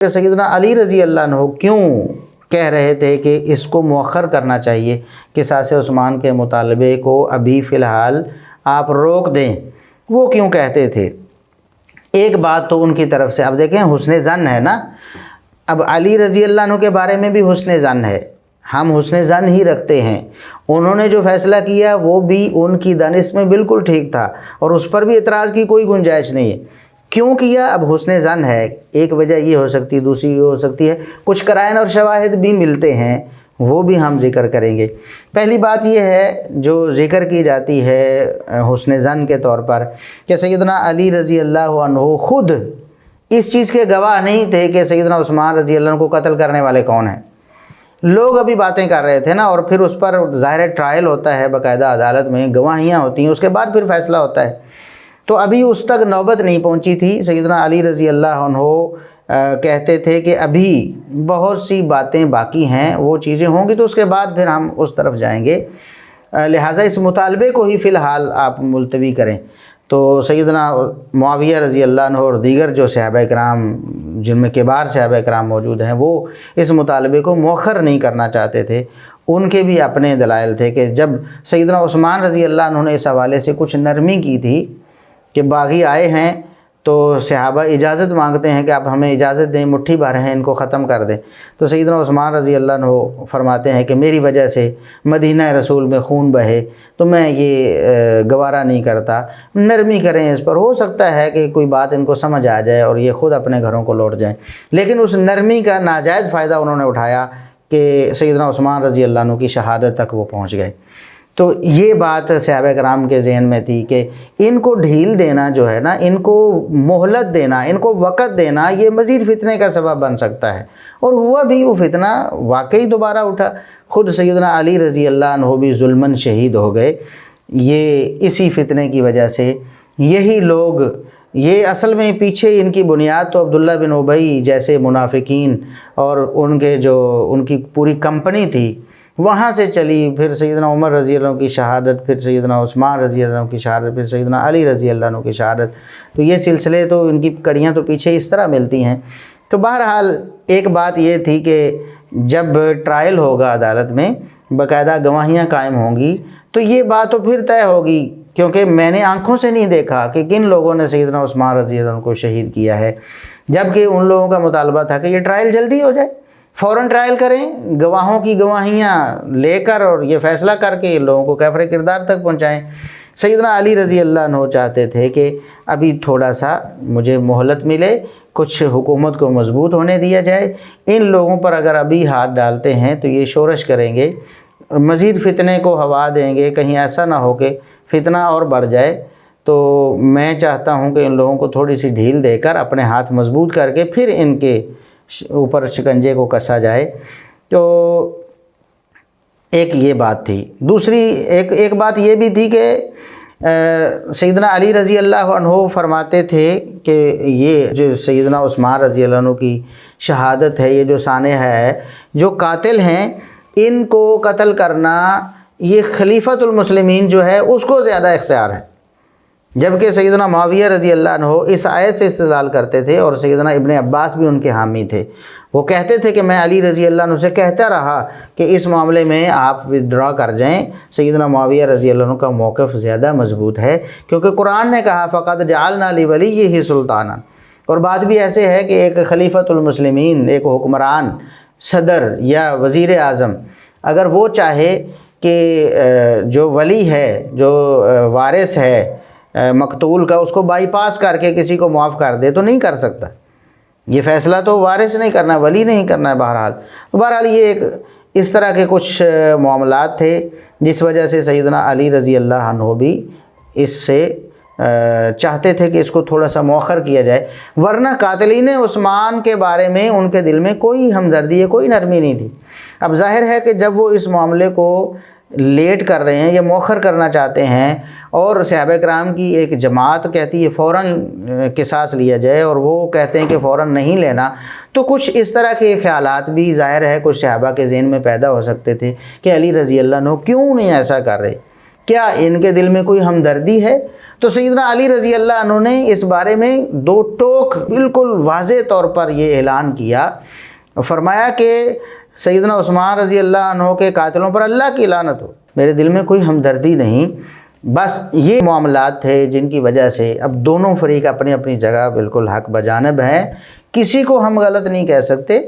کہ سیدنا علی رضی اللہ عنہ کیوں کہہ رہے تھے کہ اس کو مؤخر کرنا چاہیے کہ ساس عثمان کے مطالبے کو ابھی فی الحال آپ روک دیں۔ وہ کیوں کہتے تھے؟ ایک بات تو ان کی طرف سے، اب دیکھیں حسن زن ہے نا۔ اب علی رضی اللہ عنہ کے بارے میں بھی حسن زن ہے۔ ہم حسن زن ہی رکھتے ہیں۔ انہوں نے جو فیصلہ کیا وہ بھی ان کی دانش میں بالکل ٹھیک تھا اور اس پر بھی اعتراض کی کوئی گنجائش نہیں ہے۔ کیوں کیا؟ اب حسن زن ہے، ایک وجہ یہ ہو سکتی ہے دوسری یہ ہو سکتی ہے، کچھ کرائن اور شواہد بھی ملتے ہیں، وہ بھی ہم ذکر کریں گے۔ پہلی بات یہ ہے، جو ذکر کی جاتی ہے حسن زن کے طور پر، کہ سیدنا علی رضی اللہ عنہ خود اس چیز کے گواہ نہیں تھے کہ سیدنا عثمان رضی اللہ عنہ کو قتل کرنے والے کون ہیں۔ لوگ ابھی باتیں کر رہے تھے نا، اور پھر اس پر ظاہر ٹرائل ہوتا ہے، باقاعدہ عدالت میں گواہیاں ہوتی ہیں، اس کے بعد پھر فیصلہ ہوتا ہے۔ تو ابھی اس تک نوبت نہیں پہنچی تھی۔ سیدنا علی رضی اللہ عنہ کہتے تھے کہ ابھی بہت سی باتیں باقی ہیں، وہ چیزیں ہوں گی تو اس کے بعد پھر ہم اس طرف جائیں گے۔ لہٰذا اس مطالبے کو ہی فی الحال آپ ملتوی کریں۔ تو سیدنا معاویہ رضی اللہ عنہ اور دیگر جو صحابہ کرام، جن میں کبار صحابہ کرام موجود ہیں، وہ اس مطالبے کو مؤخر نہیں کرنا چاہتے تھے۔ ان کے بھی اپنے دلائل تھے کہ جب سیدنا عثمان رضی اللہ عنہ نے اس حوالے سے کچھ نرمی کی تھی کہ باغی آئے ہیں تو صحابہ اجازت مانگتے ہیں کہ آپ ہمیں اجازت دیں، مٹھی بھر ہیں، ان کو ختم کر دیں۔ تو سیدنا عثمان رضی اللہ عنہ فرماتے ہیں کہ میری وجہ سے مدینہ رسول میں خون بہے، تو میں یہ گوارہ نہیں کرتا۔ نرمی کریں اس پر، ہو سکتا ہے کہ کوئی بات ان کو سمجھ آ جائے اور یہ خود اپنے گھروں کو لوٹ جائیں۔ لیکن اس نرمی کا ناجائز فائدہ انہوں نے اٹھایا کہ سیدنا عثمان رضی اللہ عنہ کی شہادت تک وہ پہنچ گئے۔ تو یہ بات صحابہ کرام کے ذہن میں تھی کہ ان کو ڈھیل دینا جو ہے نا، ان کو مہلت دینا، ان کو وقت دینا، یہ مزید فتنے کا سبب بن سکتا ہے۔ اور ہوا بھی وہ فتنہ واقعی دوبارہ اٹھا۔ خود سیدنا علی رضی اللہ عنہ بھی ظلمن شہید ہو گئے۔ یہ اسی فتنے کی وجہ سے یہی لوگ، یہ اصل میں پیچھے ان کی بنیاد تو عبداللہ بن عبی جیسے منافقین اور ان کے جو، ان کی پوری کمپنی تھی وہاں سے چلی، پھر سیدنا عمر رضی اللہ عنہ کی شہادت، پھر سیدنا عثمان رضی اللہ عنہ کی شہادت، پھر سیدنا علی رضی اللہ عنہ کی شہادت۔ تو یہ سلسلے تو ان کی کڑیاں تو پیچھے اس طرح ملتی ہیں۔ تو بہرحال ایک بات یہ تھی کہ جب ٹرائل ہوگا عدالت میں، باقاعدہ گواہیاں قائم ہوں گی، تو یہ بات تو پھر طے ہوگی۔ کیونکہ میں نے آنکھوں سے نہیں دیکھا کہ کن لوگوں نے سیدنا عثمان رضی اللہ عنہ کو شہید کیا ہے۔ جبکہ ان لوگوں کا مطالبہ تھا کہ یہ ٹرائل جلدی ہو جائے۔ فوراً ٹرائل کریں، گواہوں کی گواہیاں لے کر اور یہ فیصلہ کر کے لوگوں کو کیفر کردار تک پہنچائیں۔ سیدنا علی رضی اللہ عنہ چاہتے تھے کہ ابھی تھوڑا سا مجھے مہلت ملے، کچھ حکومت کو مضبوط ہونے دیا جائے۔ ان لوگوں پر اگر ابھی ہاتھ ڈالتے ہیں تو یہ شورش کریں گے۔ مزید فتنے کو ہوا دیں گے، کہیں ایسا نہ ہو کہ فتنہ اور بڑھ جائے۔ تو میں چاہتا ہوں کہ ان لوگوں کو تھوڑی سی ڈھیل دے کر اپنے ہاتھ مضبوط کر کے پھر ان کے اوپر شکنجے کو کسا جائے۔ تو ایک یہ بات تھی۔ دوسری ایک ایک بات یہ بھی تھی کہ سیدنا علی رضی اللہ عنہ فرماتے تھے کہ یہ جو سیدنا عثمان رضی اللہ عنہ کی شہادت ہے، یہ جو سانح ہے، جو قاتل ہیں، ان کو قتل کرنا، یہ خلیفۃ المسلمین جو ہے، اس کو زیادہ اختیار ہے۔ جبکہ سیدنا معاویہ رضی اللہ عنہ اس آیت سے استدلال کرتے تھے اور سیدنا ابن عباس بھی ان کے حامی تھے۔ وہ کہتے تھے کہ میں علی رضی اللہ عنہ سے کہتا رہا کہ اس معاملے میں آپ ودرا کر جائیں۔ سیدنا معاویہ رضی اللہ عنہ کا موقف زیادہ مضبوط ہے کیونکہ قرآن نے کہا فقط جعلنا علی ولی یہی سلطانہ اور بات بھی ایسے ہے کہ ایک خلیفۃ المسلمین، ایک حکمران، صدر یا وزیر اعظم، اگر وہ چاہے کہ جو ولی ہے، جو وارث ہے مقتول کا اس کو بائی پاس کر کے کسی کو معاف کر دے تو نہیں کر سکتا۔ یہ فیصلہ تو وارث نہیں کرنا، ولی نہیں کرنا ہے بہرحال۔ بہرحال یہ ایک اس طرح کے کچھ معاملات تھے جس وجہ سے سیدنا علی رضی اللہ عنہ بھی اس سے چاہتے تھے کہ اس کو تھوڑا سا مؤخر کیا جائے۔ ورنہ قاتلین عثمان کے بارے میں ان کے دل میں کوئی ہمدردی ہے کوئی نرمی نہیں تھی۔ اب ظاہر ہے کہ جب وہ اس معاملے کو لیٹ کر رہے ہیں یا مؤخر کرنا چاہتے ہیں اور صحابہ کرام کی ایک جماعت کہتی ہے فوراً قصاص لیا جائے اور وہ کہتے ہیں کہ فوراً نہیں لینا۔ تو کچھ اس طرح کے خیالات بھی ظاہر ہے، کچھ صحابہ کے ذہن میں پیدا ہو سکتے تھے کہ علی رضی اللہ عنہ کیوں نہیں ایسا کر رہے؟ کیا ان کے دل میں کوئی ہمدردی ہے؟ تو سیدنا علی رضی اللہ عنہ نے اس بارے میں دو ٹوک بالکل واضح طور پر یہ اعلان کیا۔ فرمایا کہ سیدنا عثمان رضی اللہ عنہ کے قاتلوں پر اللہ کی لانت ہو۔ میرے دل میں کوئی ہمدردی نہیں۔ بس یہ معاملات تھے جن کی وجہ سے اب دونوں فریق اپنی اپنی جگہ بالکل حق بجانب ہیں۔ کسی کو ہم غلط نہیں کہہ سکتے۔